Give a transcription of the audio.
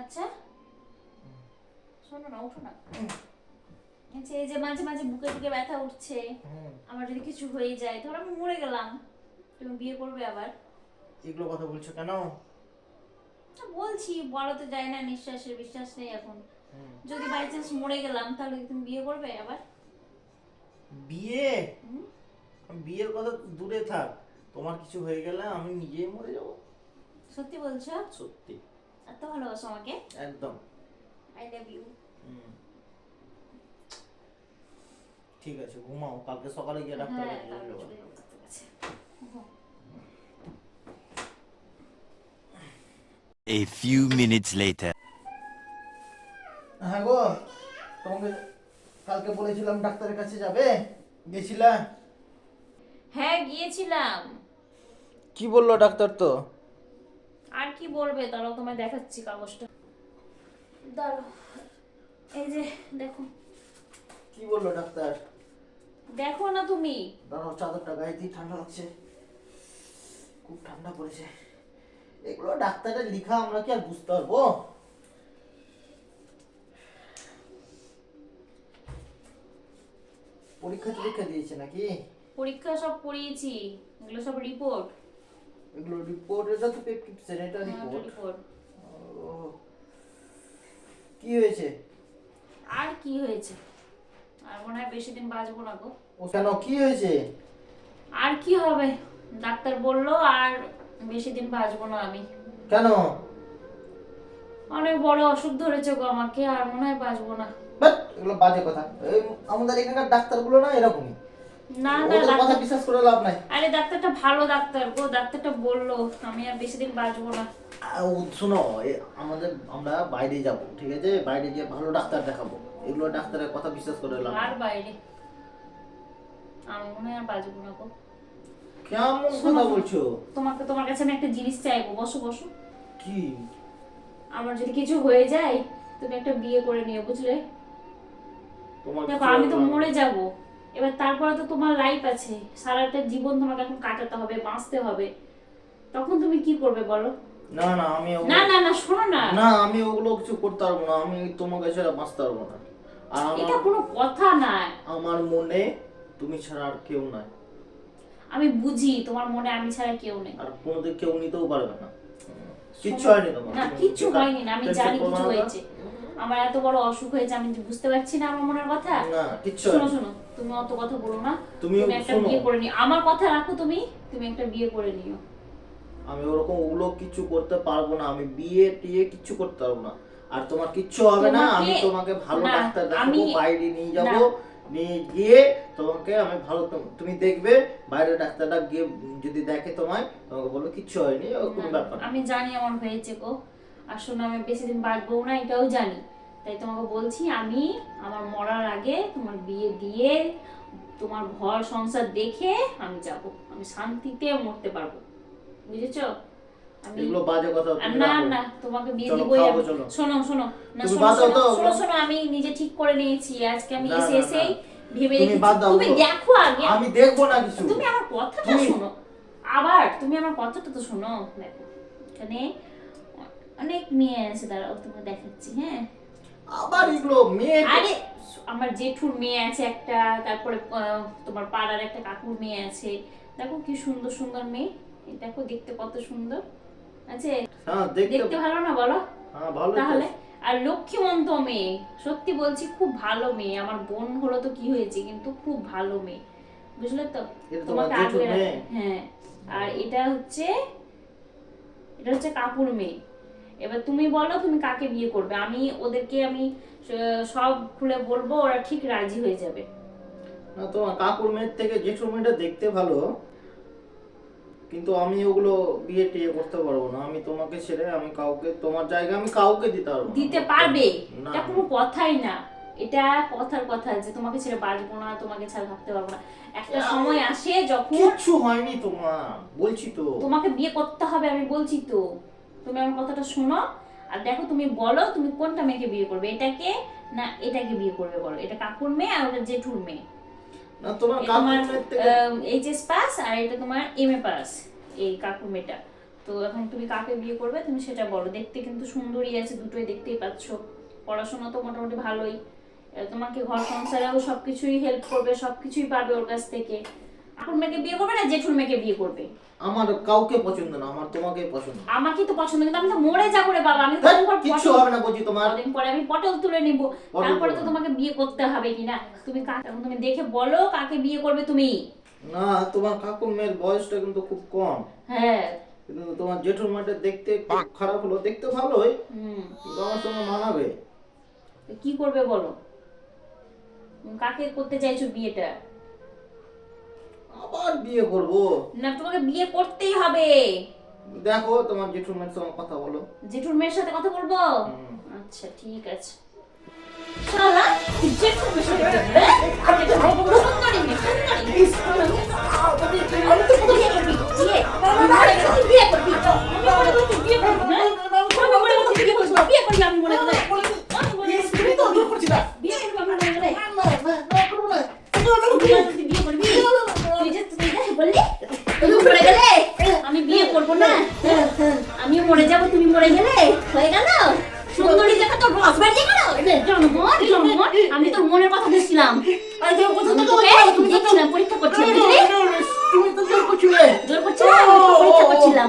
আচ্ছা। শোনো না ওঠো না। আচ্ছা এই যে মাঝে মাঝে বুকে টুকে ব্যথা উঠছে আমার যদি কিছু হয়ে যায় ধরো আমি মরে গেলাম তুমি বিয়ে করবে আবার। এগুলো কথা বলছো কেন? বলছি বলা তো যায় না নিঃশ্বাসের বিশ্বাস নেই এখন। যদি বাই চান্স মরে গেলাম তাহলে তুমি বিয়ে করবে আবার? বিয়ে? বিয়ের কথা দূরে থাক। তোমার কিছু হয়ে গেলে আমি নিজেই মরে যাব। সত্যি বলছো? সত্যি। এত ভালোবাসো আমাকে একদম আই লাভ ইউ ঠিক আছে ঘুমাও কালকে সকালে গিয়ে। ডাক্তারের কাছে। A few minutes later. হ্যাঁ গো তোমাকে কালকে বলেছিলাম ডাক্তারের কাছে যাবে? গেছিলা? হ্যাঁ গিয়েছিলাম। কি বলল ডাক্তার তো? আর কি বলবে? দাঁড়াও তোমায় দেখাচ্ছি কাগজটা। দাঁড়াও এই যে দেখো। কি বলল ডাক্তার? দেখো না তুমি। দাঁড়াও চাদরটা গায়ে দিয়ে ঠান্ডা লাগছে। খুব ঠান্ডা পড়েছে। এগুলো ডাক্তারের লিখা আমরা কি আর বুঝতে পারব? পরীক্ষা টরীক্ষা দিয়েছে নাকি? পরীক্ষা সব পড়িয়েছি এগুলো সব রিপোর্ট এগুলো রিপোর্ট এটা তো প্রেসক্রিপশন এটা রিপোর্ট রিপোর্ট কি হয়েছে? আর কি হয়েছে? আর মনে হয় বেশি দিন বাঁচবো না গো। ও কেন কি হয়েছে? আর কি হবে? ডাক্তার বলল আর বেশি দিন বাঁচবো না আমি। কেন? অনেক বড় অসুখ ধরেছে গো আমাকে আর মনে হয় বাঁচবো না। বাট এগুলো বাজে কথা। এই আমাদের এখানকার ডাক্তারগুলো না এরকমই। না না কথা বিশ্বাস করে লাভ নাই। আরে ডাক্তারটা ভালো ডাক্তার গো ডাক্তারটা বলল আমি আর বেশি দিন বাঁচবো না। শোনো আমাদের আমরা বাইরে যাব ঠিক আছে? বাইরে গিয়ে ভালো ডাক্তার দেখাবো। এগুলো ডাক্তারের কথা বিশ্বাস করে লাভ আর বাইরে? আমি মনে হয় আর বাঁচবো না গো। কেমন কথা বলছো? তোমাকে তোমার কাছে আমি একটা জিনিস চাইব বসো বসো। কি? আমার যদি কিছু হয়ে যায় তুমি একটা বিয়ে করে নিও বুঝলে? তোমার আমি তো মরে যাব। এবার তারপরে তো তোমার লাইফ আছে। সারাটা জীবন তোমাকে এখন কাটাতে হবে বাঁচতে হবে। তখন তুমি কি করবে বলো? না না আমি না না না শোনো না। না আমি ওগুলো কিছু করতে পারব না। আমি তোমাকে ছাড়া বাঁচতে পারব না। আর এটা কোনো কথা না আমার মনে তুমি ছাড়া আর কেউ নাই। আমি বুঝি তোমার মনে আমি ছাড়া কেউ নেই। আর কোনোদিন কেউ নিতেও পারবে না। কিচ্ছু হয়নি তোমার না কিচ্ছু হয়নি না আমি জানি কিছু হয়েছে। আমার এত বড় অসুখ হয়েছে আমি বুঝতে পারছি না আমার মনের কথা। না কিচ্ছু শোনো শোনো তুমি অত কথা বলো না। তুমি একটা বিয়ে করে নিও। আমার কথা রাখো তুমি তুমি একটা বিয়ে করে নিও। আমি ওরকম ওগুলো কিছু করতে পারব না আমি বিয়ে টিয়ে কিছু করতে পারব না। আর তোমার কিচ্ছু হবে না আমি তোমাকে ভালো ডাক্তার দেখাবো বাইরে নিয়ে যাব নিয়ে গিয়ে তোমাকে আমি ভালো তুমি দেখবে বাইরে ডাক্তারটা গিয়ে যদি দেখে তোমায় তোমাকে বলব কিচ্ছু হয়নি কোনো ব্যাপার। না। আমি জানি আমার হয়েছে গো। আর শোনো আমি বেশি দিন বাঁচবো না এটাও জানি। তাই তোমাকে বলছি আমি আমার মরার আগে তোমার বিয়ে দিয়ে তোমার ঘর সংসার দেখে আমি যাব। আমি শান্তিতে মরতে পারব। বুঝেছ? এগুলো বাজে কথা না না তোমাকে বিয়ে চলো, দিবই খাব, আমি। চলো। শোনো শোনো না শোনো শোনো, তো, শোনো ওগুলো- শোনো আমি নিজে ঠিক করে নিয়েছি। আজকে আমি এসে। এসেই ভেবে তুমি দেখো আগে। আমি দেখব না কিছু। তুমি আমার কথাটা শোনো। আবার তুমি আমার কথাটা তো শোনো। দেখো এখানে অনেক মেয়ে আছে দাঁড়াও তোমাকে দেখাচ্ছি হ্যাঁ? আবার এগুলো মেয়ে আরে আমার জেঠুর মেয়ে আছে একটা তারপরে তোমার পাড়ার একটা কাকুর মেয়ে আছে। দেখো কি সুন্দর সুন্দর মেয়ে। এই দেখো দেখতে কত সুন্দর। আছে? হ্যাঁ দেখতে দেখতে ভালো না বলো? হ্যাঁ ভালো তাহলে আর লক্ষ্মীমন্ত মেয়ে সত্যি বলছি খুব ভালো মেয়ে। আমার বোন হলো তো কি হয়েছে কিন্তু খুব ভালো মেয়ে। বুঝলে তো? তোমার তোমাকে আগলে? হ্যাঁ। আর এটা হচ্ছে এটা হচ্ছে কাকুর মেয়ে। এবার তুমি বলো তুমি কাকে বিয়ে করবে? আমি ওদেরকে আমি সব খুলে বলব ওরা ঠিক রাজি হয়ে যাবে। না কাকুর মেয়ের থেকে জেঠুর মেয়েটা দেখতে ভালো কিন্তু আমি ওগুলো বিয়ে টিয়ে করতে পারব না। আমি তোমাকে ছেড়ে আমি কাউকে তোমার জায়গা আমি কাউকে দিতে পারব দিতে পারবে? এটা কোনো কথাই না। এটা কথার কথা যে তোমাকে ছেড়ে বাঁচবো না তোমাকে ছাড়া থাকতে পারব না। একটা সময় আসে যখন কিচ্ছু হয়নি তোমার বলছি তো। তোমাকে বিয়ে করতে হবে আমি বলছি তো। তুমি আমার কথাটা শোনো আর দেখো তুমি বলো তুমি কোনটা মেয়েকে বিয়ে করবে এটাকে না এটাকে বিয়ে করবে বলো এটা কাকুর মেয়ে আর ওটা জেঠুর মেয়ে। না তোমার এইচএস পাস আর এটা তোমার এম এ পাস এই কাকুর মেয়েটা। তো এখন তুমি কাকে বিয়ে করবে তুমি সেটা বলো দেখতে কিন্তু সুন্দরী আছে দুটোই দেখতেই পাচ্ছ। পড়াশোনা তো মোটামুটি ভালোই। তোমাকে ঘর সংসারেও সবকিছুই হেল্প করবে সবকিছুই পাবে ওর কাছ থেকে। এখন মেয়েকে বিয়ে করবে না জেঠুর মেয়েকে বিয়ে করবে? আমার কাউকে পছন্দ না আমার তোমাকেই পছন্দ। আমাকে তো পছন্দ কিন্তু আমি তো মরে যাব রে বাবা আমি তো কদিন পর কিচ্ছু হবে না বলছি তোমার। কদিন পরে আমি পটল তুলে নিব। তারপরে তো তোমাকে বিয়ে করতে হবে কিনা তুমি কা- এখন তুমি দেখে বলো কাকে বিয়ে করবে তুমি। না তোমার কাকুর মেয়ের বয়সটা কিন্তু খুব কম। হ্যাঁ। কিন্তু তোমার জেঠুর মেয়েটা দেখতে খারাপ হলো দেখতে ভালোই। হুম। কিন্তু আমার সঙ্গে মানাবে। কি করবে বলো? কাকে করতে চাইছো বিয়েটা? আবার বিয়ে করব না তোমাকে বিয়ে করতেই হবে দেখো তোমার জেঠুর মেয়ের সঙ্গে কথা বলো জেঠুর মেয়ের সাথে কথা বলব আচ্ছা ঠিক আছে শালা, জেঠুর মেয়ের সাথে হ্যাঁ? সুন্দরী মেয়ে, সুন্দরী আমি তো বিয়ে করবি, বিয়ে। আমি বিয়ে করবি। আমি বিয়ে করবি, হ্যাঁ? বিয়ে করবি, বিয়ে করবি আমি। আমি করবি? আমি তোর মনের কথা বলছিলাম আরে তুমি কোথা থেকে তুমি পরীক্ষা করছিলাম পরীক্ষা করছিলাম